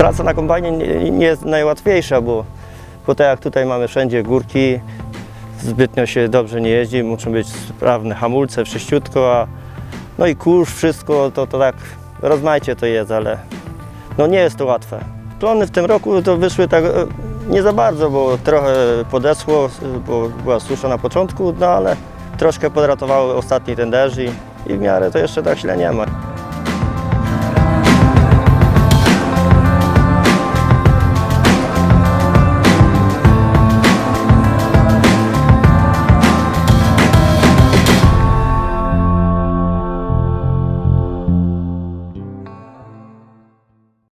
praca na kombajnie nie, jest najłatwiejsza, bo, bo tak jak tutaj mamy wszędzie górki, zbytnio się dobrze nie jeździ, muszą być sprawne hamulce, wszyściutko, a no i kurz, wszystko, to, to tak rozmaicie to jest, ale no nie jest to łatwe. Plony w tym roku to wyszły tak e, nie za bardzo, bo trochę podesło, bo była susza na początku, no ale troszkę podratowały ostatni ten i, i w miarę to jeszcze tak źle nie ma.